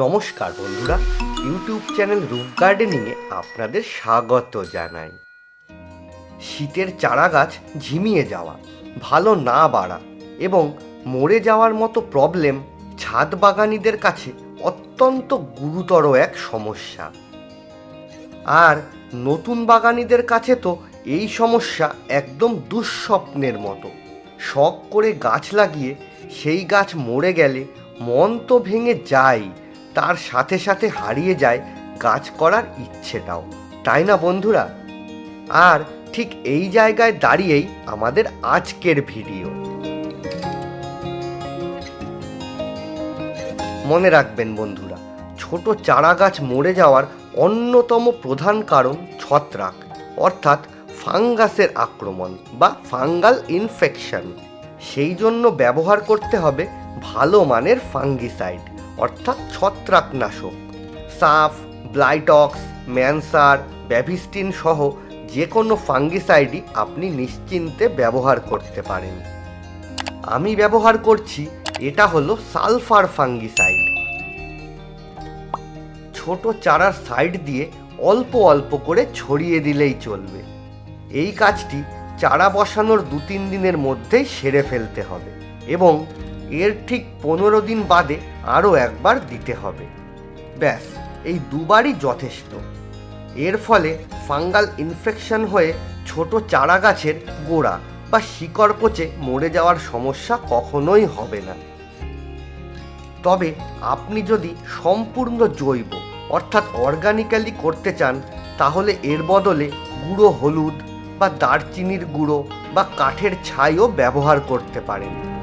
নমস্কার বন্ধুরা, YouTube channel roof গার্ডেনিংয়ে আপনাদের স্বাগত জানাই। শীতের চারা গাছ ঝিমিয়ে যাওয়া, ভালো না বাড়া এবং মরে যাওয়ার মতো প্রবলেম ছাদ বাগানিদের কাছে অত্যন্ত গুরুতর এক সমস্যা। আর নতুন বাগানিদের কাছে তো এই সমস্যা একদম দুঃস্বপ্নের মতো। শখ করে গাছ লাগিয়ে সেই গাছ মরে গেলে মন তো ভেঙে যায় তার সাথে সাথে হারিয়ে যায় গাছ করার ইচ্ছেটাও। তাই না বন্ধুরা? আর ঠিক এই জায়গায় দাঁড়িয়েই আমাদের আজকের ভিডিও। মনে রাখবেন বন্ধুরা, ছোট চারা গাছ মরে যাওয়ার অন্যতম প্রধান কারণ ছত্রাক, অর্থাৎ ফাঙ্গাসের আক্রমণ বা ফাঙ্গাল ইনফেকশন। সেই জন্য ব্যবহার করতে হবে ভালো মানের ফাঙ্গিসাইড। অর্থাৎ ছত্রাকনাশক, সাফ, ব্লাইটক্স, ম্যানসার, ব্যাভিস্টিন সহ যে কোনো ফাঙ্গিসাইডই আপনি নিশ্চিন্তে ব্যবহার করতে পারেন। আমি ব্যবহার করছি, এটা হলো সালফার ফাঙ্গিসাইড। ছোট চারার সাইড দিয়ে অল্প অল্প করে ছড়িয়ে দিলেই চলবে। এই কাজটি চারা বসানোর দু তিন দিনের মধ্যেই সেরে ফেলতে হবে এবং এর ঠিক পনেরো দিন বাদে আরও একবার দিতে হবে। ব্যাস, এই দুবারই যথেষ্ট। এর ফলে ফাঙ্গাল ইনফেকশন হয়ে ছোট চারা গাছের গোড়া বা শিকড় পচে মরে যাওয়ার সমস্যা কখনোই হবে না। তবে আপনি যদি সম্পূর্ণ জৈব, অর্থাৎ অর্গানিক্যালি করতে চান, তাহলে এর বদলে গুঁড়ো হলুদ বা দারচিনির গুঁড়ো বা কাঠের ছাইও ব্যবহার করতে পারেন।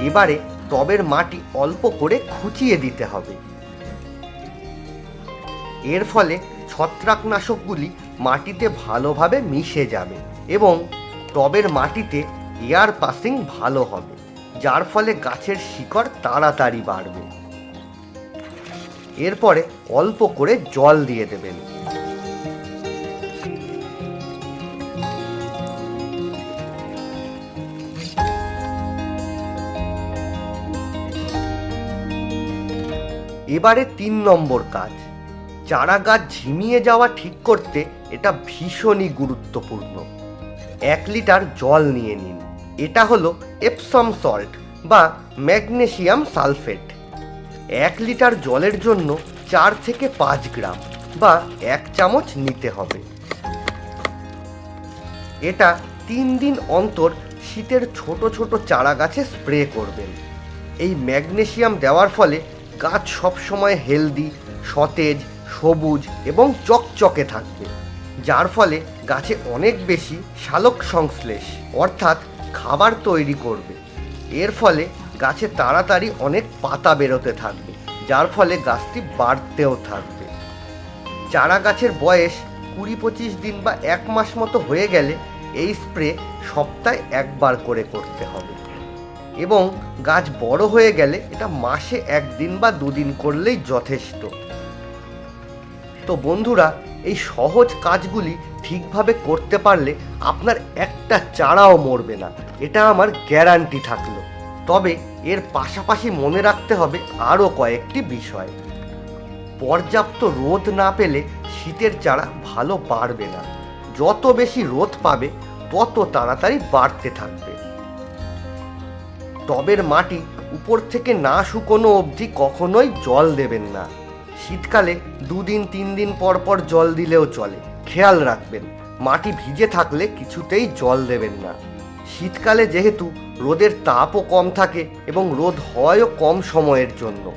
এবারে টবের মাটি অল্প করে খুঁচিয়ে দিতে হবে। এর ফলে ছত্রাকনাশকগুলি মাটিতে ভালোভাবে মিশে যাবে এবং টবের মাটিতে এয়ার পাসিং ভালো হবে, যার ফলে গাছের শিকড় তাড়াতাড়ি বাড়বে। এরপরে অল্প করে জল দিয়ে দেবেন। এবারে তিন নম্বর কাজ। চারা গাছ ঝিমিয়ে যাওয়া ঠিক করতে এটা ভীষণই গুরুত্বপূর্ণ। এক লিটার জল নিয়ে নিন। এটা হলো এপসম সল্ট বা ম্যাগনেসিয়াম সালফেট এক লিটার জলের জন্য চার থেকে পাঁচ গ্রাম বা এক চামচ নিতে হবে। এটা তিন দিন অন্তর শীতের ছোট ছোট চারা গাছে স্প্রে করবেন। এই ম্যাগনেশিয়াম দেওয়ার ফলে গাছ সবসময় হেলদি সতেজ, সবুজ এবং চকচকে থাকবে। যার ফলে গাছে অনেক বেশি শালক সংশ্লেষ, অর্থাৎ খাবার তৈরি করবে। এর ফলে গাছে তাড়াতাড়ি অনেক পাতা বেরোতে থাকবে, যার ফলে গাছটি বাড়তেও থাকবে। চারা গাছের বয়স কুড়ি পঁচিশ দিন বা এক মাস মতো হয়ে গেলে এই স্প্রে সপ্তাহে একবার করে করতে হবে। এবং গাছ বড় হয়ে গেলে এটা মাসে একদিন বা দুদিন করলেই যথেষ্ট। তো বন্ধুরা, এই সহজ কাজগুলি ঠিকভাবে করতে পারলে আপনার একটা চারাও মরবে না। এটা আমার গ্যারান্টি থাকল। তবে এর পাশাপাশি মনে রাখতে হবে আরও কয়েকটি বিষয়। পর্যাপ্ত রোদ না পেলে শীতের চারা ভালো বাড়বে না। যত বেশি রোদ পাবে, তত তাড়াতাড়ি বাড়তে থাকবে। টবের মাটি উপর থেকে না শুকোনো অবধি কখনোই জল দেবেন না। শীতকালে দুদিন তিন দিন পর পর জল দিলেও চলে। খেয়াল রাখবেন, মাটি ভিজে থাকলে কিছুতেই জল দেবেন না। শীতকালে যেহেতু রোদের তাপও কম থাকে এবং রোদ হয়ও কম সময়ের জন্য।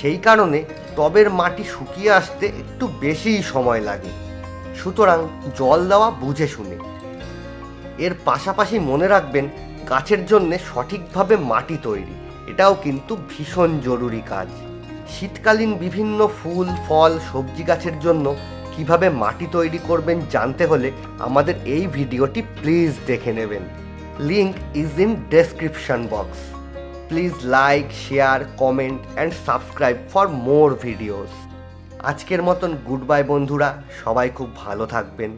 সেই কারণে টবের মাটি শুকিয়ে আসতে একটু বেশিই সময় লাগে। সুতরাং জল দেওয়া বুঝে শুনে। এর পাশাপাশি মনে রাখবেন গাছের জন্য সঠিকভাবে মাটি তৈরি। এটাও কিন্তু ভীষণ জরুরি কাজ। শীতকালীন বিভিন্ন ফুল, ফল, সবজি গাছের জন্য কীভাবে মাটি তৈরি করবেন জানতে হলে আমাদের এই ভিডিওটি প্লিজ দেখে নেবেন। Link is in description box. Please like, share, comment and subscribe for more videos. আজকের মতন গুড বাই বন্ধুরা, সবাই খুব ভালো থাকবেন।